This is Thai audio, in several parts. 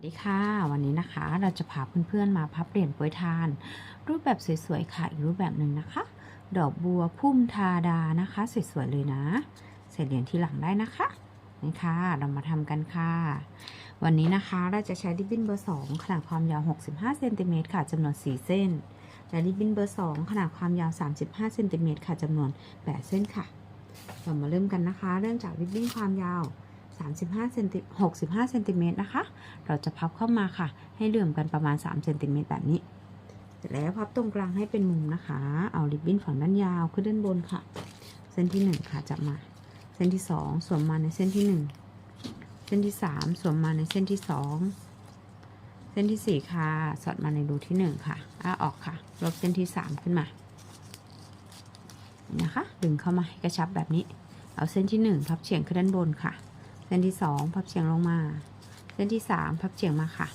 สวัสดีค่ะ วันนี้นะคะเราจะพาเพื่อนๆมาพับเหรียญปรยทาน รูปแบบสวยๆค่ะอีกรูปแบบหนึ่งนะคะ ดอกบัวพุ่มทาดานะคะสวยๆเลยนะใส่เหรียญที่หลังได้นะคะนี่ค่ะเรามาทำกันค่ะ วันนี้นะคะเราจะใช้ริบบิ้นเบอร์2ขนาดความยาว 65เซนติเมตรค่ะจำนวน 4 เส้น และริบบิ้นเบอร์ 2 ขนาดความยาว 35เซนติเมตรค่ะจำนวน 8 เส้นค่ะเรามาเริ่มกันนะคะ เริ่มจากริบบิ้นความยาว 35เซนติ65เซนติเมตรนะคะ เราจะพับเข้ามาค่ะ ให้เหลื่อมกันประมาณ3เซนติเมตรแบบนี้เสร็จแล้วพับตรงกลางให้เป็นมุมนะคะ เอาริบบิ้นฝั่งด้านยาวขึ้นด้านบนค่ะ เส้นที่ 1 ค่ะจับมา เส้นที่ 2 สวมมาในเส้นที่ 1 เส้นที่ 3 สวมมาในเส้นที่ 2 เส้นที่ 4 ค่ะ สอดมาในรูที่ 1 ค่ะอ้าออกค่ะ ลบเส้นที่ 3 ขึ้นมา นะคะ ดึงเข้ามาให้กระชับแบบนี้ เอาเส้นที่ 1 พับเฉียงขึ้นด้านบนค่ะ ส้นที่2พับเฉียงลงมา เส้นที่3พับเฉียงมาค่ะ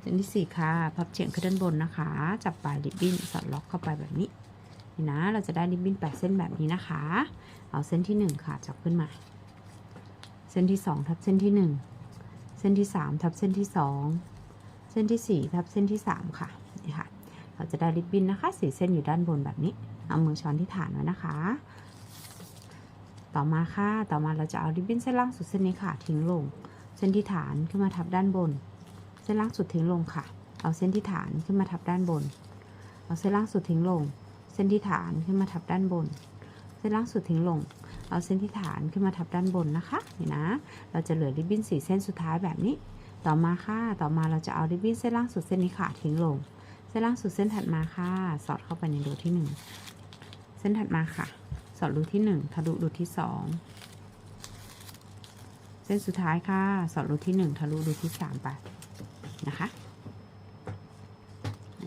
เส้นที่4ค่ะ พับเฉียงขึ้นด้านบนนะคะ จับปลายริบบิ้นสอดล็อกเข้าไปแบบนี้นี่นะ เราจะได้ริบบิ้น8เส้นแบบนี้นะคะ เอาเส้นที่1ค่ะ จับขึ้นมา เส้นที่2ทับเส้นที่1เส้นที่3ทับเส้นที่2เส้นที่4ทับเส้นที่3ค่ะ นี่ค่ะ เราจะได้ริบบิ้นนะคะสีเส้นอยู่ด้านบนแบบนี้ เอามือช้อนที่ฐานไว้นะคะ ต่อมาค่ะ ต่อมาเราจะเอาริบบิ้นเส้นล่างสุดเส้นนี้ค่ะ ทิ้งลง เส้นที่ฐานขึ้นมาทับด้านบน เส้นล่างสุดทิ้งลงค่ะ เอาเส้นที่ฐานขึ้นมาทับด้านบน เอาเส้นล่างสุดทิ้งลง เส้นที่ฐานขึ้นมาทับด้านบน เส้นล่างสุดทิ้งลง เอาเส้นที่ฐานขึ้นมาทับด้านบนนะคะนี่นะ เราจะเหลือริบบิ้นสีเส้นสุดท้ายแบบนี้ ต่อมาค่ะ ต่อมาเราจะเอาริบบิ้นเส้นล่างสุดเส้นนี้ค่ะ ทิ้งลง เส้นล่างสุดเส้นถัดมาค่ะ สอดเข้าไปในรูที่หนึ่งเส้นถัดมาค่ะ สอดรูที่หนึ่งทะลุรูที่สองเส้นสุดท้ายค่ะ สอดรูที่หนึ่งทะลุรูที่สามไปนะคะ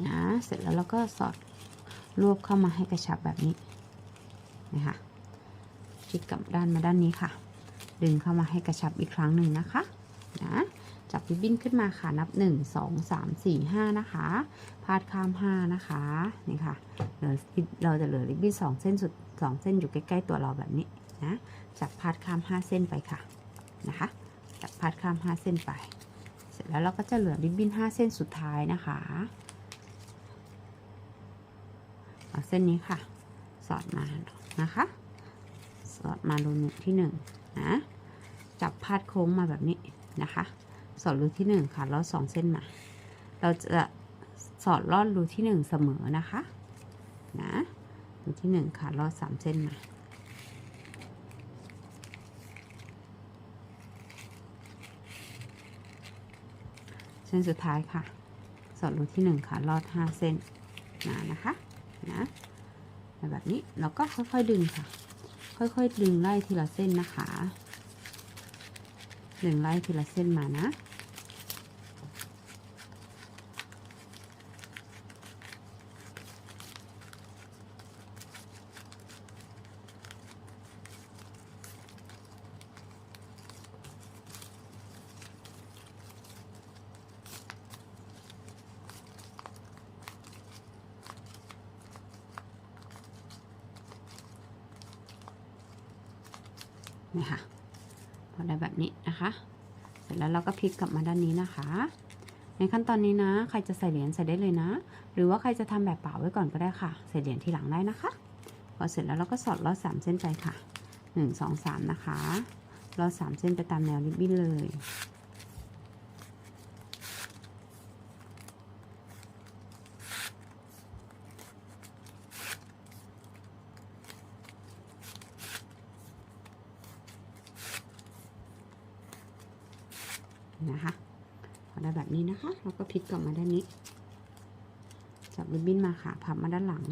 นะเสร็จแล้วเราก็สอดรวบเข้ามาให้กระชับแบบนี้นะคะพลิกกลับด้านมาด้านนี้ค่ะ ดึงเข้ามาให้กระชับอีกครั้งหนึ่งนะคะนะ ริบบิ้นขึ้นมาค่ะ นับ 1 2 3 4 5 นะคะ พาดข้าม 5 นะคะ นี่ค่ะเหลือเราจะเหลือริบบิ้น2 เส้นสุด 2 เส้นอยู่ใกล้ ๆ ตัวเราแบบนี้นะ จับพาดข้าม 5 เส้นไปค่ะ นะคะ จับพัดข้าม 5 เส้นไป เสร็จแล้วเราก็จะเหลือริบบิ้น 5 เส้นสุดท้ายนะคะเอาเส้นนี้ค่ะ สอดมา นะคะ สอดมารูที่1นะ จับพาดโค้งมาแบบนี้นะคะ สอดรูที่ 1 ค่ะลอด2เส้นมาเราจะสอดลอดรูที่ 1 เสมอนะคะนะรูที่ 1 ค่ะลอด3เส้นมาเส้นสุดท้ายค่ะ สอดรูที่หนึ่งค่ะลอดห้าเส้นนะนะคะนะแบบนี้เราก็ค่อยๆดึงค่ะ ค่อยๆดึงไล่ทีละเส้นนะคะดึงไล่ทีละเส้นมานะ นี่ค่ะ พอได้แบบนี้นะคะ เสร็จแล้วเราก็พลิกกลับมาด้านนี้นะคะ ในขั้นตอนนี้นะ ใครจะใส่เหรียญใส่ได้เลยนะ หรือว่าใครจะทำแบบเปล่าไว้ก่อนก็ได้ค่ะ ใส่เหรียญทีหลังได้นะคะ พอเสร็จแล้วเราก็สอดลอดสามเส้นไปค่ะหนึ่งสองสามนะคะลอดสามเส้นไปตามแนวริบบิ้นเลย นะคะพอได้แบบนี้นะคะ แล้วก็พลิกกลับมาด้านนี้ จับริบบิ้นมาค่ะพับมาด้านหลัง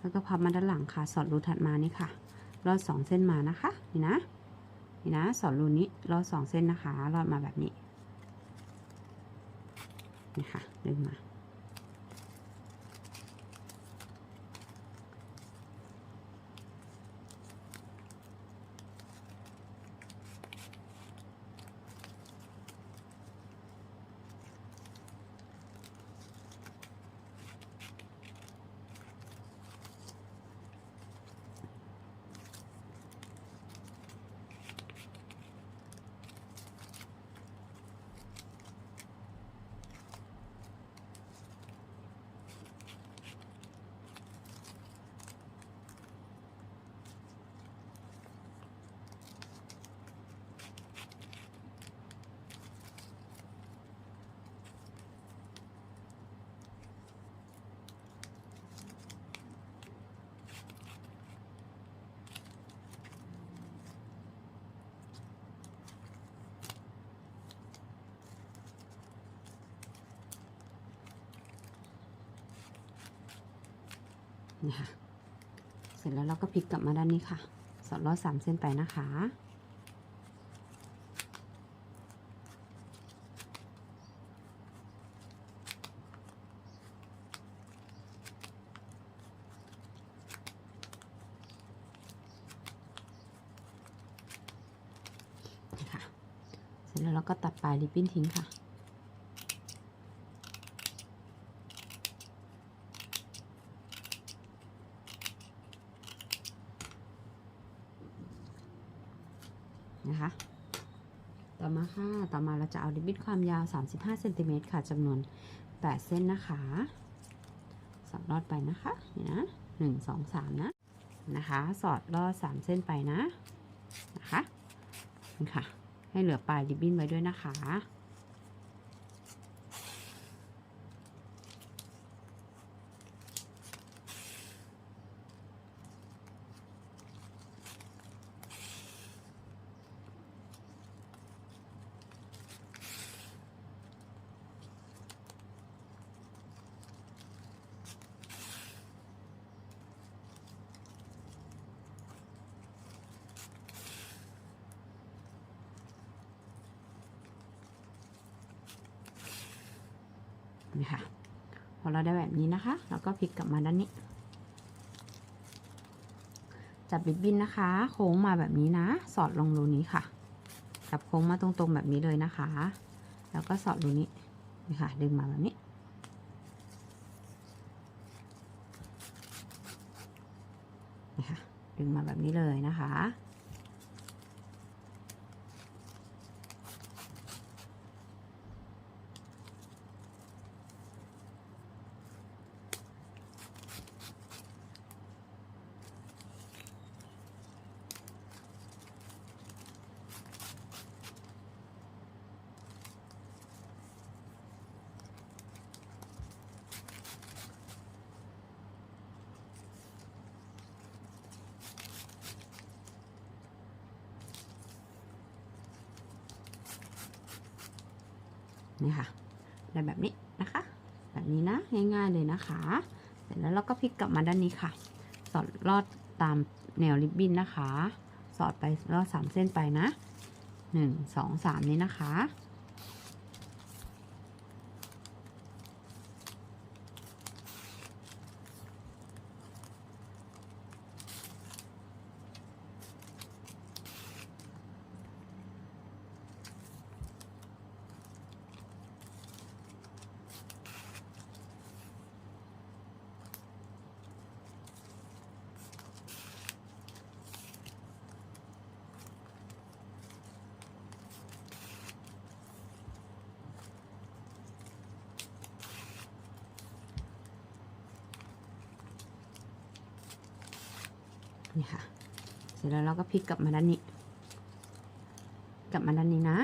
แล้วก็พับมาด้านหลังค่ะ สอดรูถัดมานี่ค่ะ รอดสองเส้นมานะคะ นี่นะ นี่นะ สอดรูนี้ รอดสองเส้นนะคะ รอดมาแบบนี้ นี่ค่ะ ดึงมา นี่ค่ะ เสร็จแล้วเราก็พลิกกลับมาด้านนี้ค่ะ สอดลอดสามเส้นไปนะคะ เสร็จแล้วเราก็ตัดปลายริบบิ้นทิ้งค่ะ ต่อมาค่ะ ต่อมาเรา จะเอาริบบิ้นความยาว 35เซนติเมตรค่ะจำนวน 8 เส้นนะคะสอดลอดไปนะคะนี่นะหนึ่งสองสามนะนะคะ สอดลอด3เส้นไปนะนะคะนี่ค่ะ ให้เหลือปลายริบบิ้นไว้ด้วยนะคะ นี่ค่ะ พอเราได้แบบนี้นะคะเราก็พลิกกลับมาด้านนี้ จับริบบิ้นนะคะ โค้งมาแบบนี้นะ สอดลงรูนี้ค่ะ จับโค้งมาตรงๆแบบนี้เลยนะคะ แล้วก็สอดรูนี้นี่ค่ะ ดึงมาแบบนี้นี่ค่ะ ดึงมาแบบนี้เลยนะคะ นี่ค่ะได้แบบนี้นะคะ แบบนี้นะง่ายๆเลยนะคะ เสร็จแล้วเราก็พลิกกลับมาด้านนี้ค่ะ สอดลอดตามแนวริบบิ้นนะคะ สอดไปลอดสามเส้นไปนะหนึ่งสองสามนี้นะคะ นี่ค่ะ เสร็จแล้วเราก็พลิกกลับมาด้านนี้ กลับมาด้านนี้นะ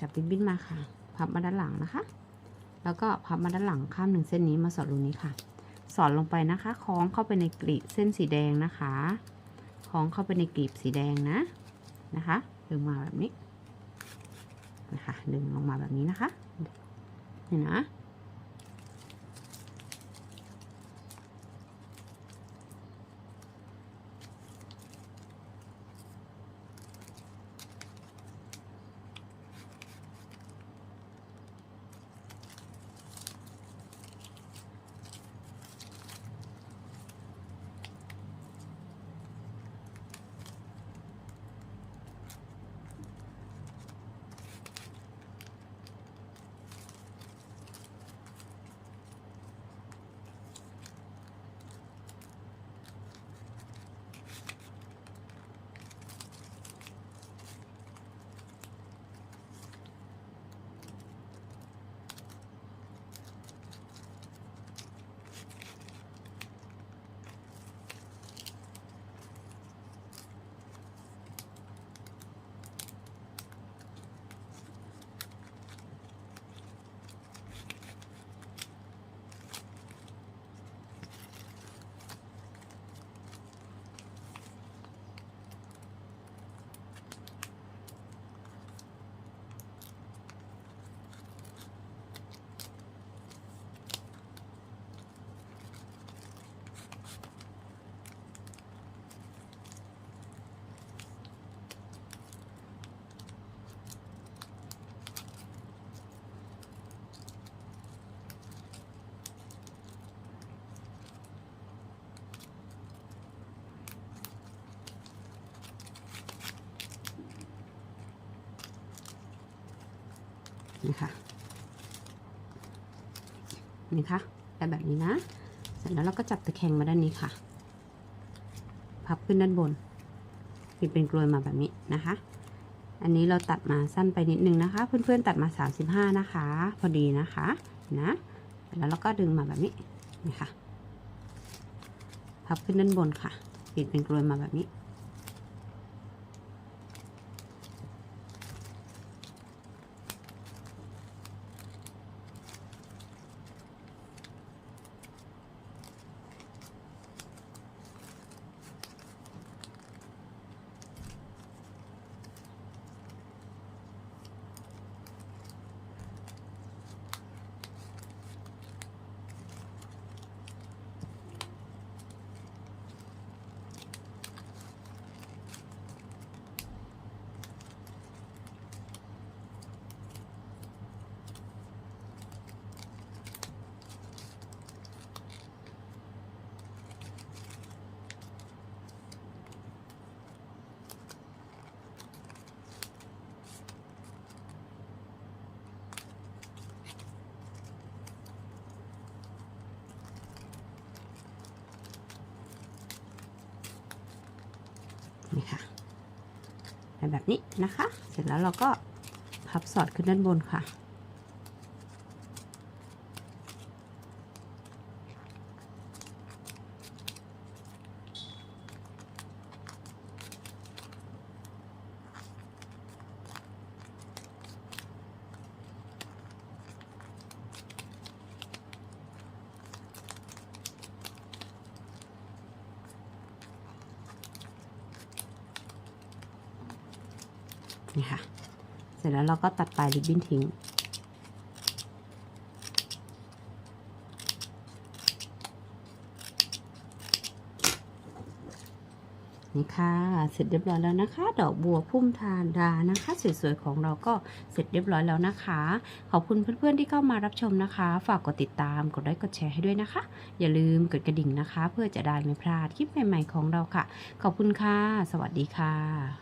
จับริบบิ้นมาค่ะ พับมาด้านหลังนะคะ แล้วก็พับมาด้านหลังข้ามหนึ่งเส้นนี้มาสอดรูนี้ค่ะ สอดลงไปนะคะ คล้องเข้าไปในกลีบเส้นสีแดงนะคะ คล้องเข้าไปในกลีบสีแดงนะ นะคะ ดึงมาแบบนี้ นะคะ ดึงลงมาแบบนี้นะคะ นี่นะ นี่ค่ะนี่ค่ะได้แบบนี้นะ เสร็จแล้วเราก็จับตะแคงมาด้านนี้ค่ะ พับขึ้นด้านบนปิดเป็นกลวยมาแบบนี้นะคะ อันนี้เราตัดมาสั้นไปนิดนึงนะคะ เพื่อนๆตัดมา 35 นะคะ พอดีนะคะนะแล้วเราก็ดึงมาแบบนี้นี่ค่ะ พับขึ้นด้านบนค่ะปิดเป็นกลวยมาแบบนี้ แบบนี้นะคะ เสร็จแล้วเราก็พับสอดขึ้นด้านบนค่ะ นี่ค่ะ เสร็จแล้วเราก็ตัดปลายริบบิ้นทิ้ง นี่ค่ะ เสร็จเรียบร้อยแล้วนะคะ ดอกบัวพุ่มทานดานะคะ สวยๆของเราก็เสร็จเรียบร้อยแล้วนะคะ ขอบคุณเพื่อนๆที่เข้ามารับชมนะคะ ฝากกดติดตาม กดไลค์ กดแชร์ให้ด้วยนะคะ อย่าลืมกดกระดิ่งนะคะ เพื่อจะได้ไม่พลาดคลิปใหม่ๆของเราค่ะ ขอบคุณค่ะ สวัสดีค่ะ